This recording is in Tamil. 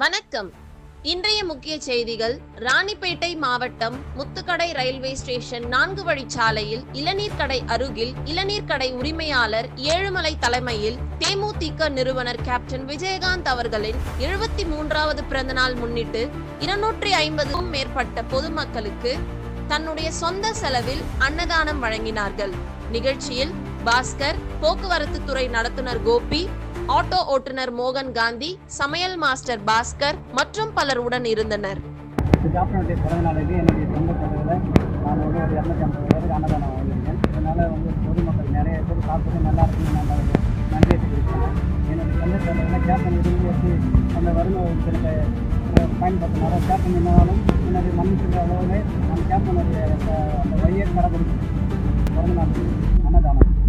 வணக்கம். இன்றைய முக்கிய செய்திகள். ராணிப்பேட்டை மாவட்டம் முத்துக்கடை ரயில்வே ஸ்டேஷன் நான்கு வழிச்சாலையில் இளநீர் கடை அருகில் இளநீர் கடை உரிமையாளர் ஏழுமலை தலைமையில் தேமுதிக நிறுவனர் கேப்டன் விஜயகாந்த் அவர்களின் எழுபத்தி மூன்றாவது பிறந்தநாள் முன்னிட்டு இருநூற்றி ஐம்பதுக்கும் மேற்பட்ட பொதுமக்களுக்கு தன்னுடைய சொந்த செலவில் அன்னதானம் வழங்கினார்கள். நிகழ்ச்சியில் பாஸ்கர் போக்குவரத்து துறை நடத்துனர் கோபி ஆட்டோ ஓட்டுநர் மோகன் காந்தி சமையல் மாஸ்டர் பாஸ்கர் மற்றும் பலர் உடன் இருந்தனர். கேப்டனுடைய பிறந்த நாளுக்கு என்னுடைய சொந்த செலவில் நான் வந்து வந்து பொதுமக்கள் நிறைய பேர் நல்லா கேப்டன் பயன்படுத்தினால என்னாலும் என்னுடைய மன்னிச்சுக்கிற நான் கேப்டனுடைய அந்த வழியை கடைபிடிக்கிறேன் பிறந்த நாள்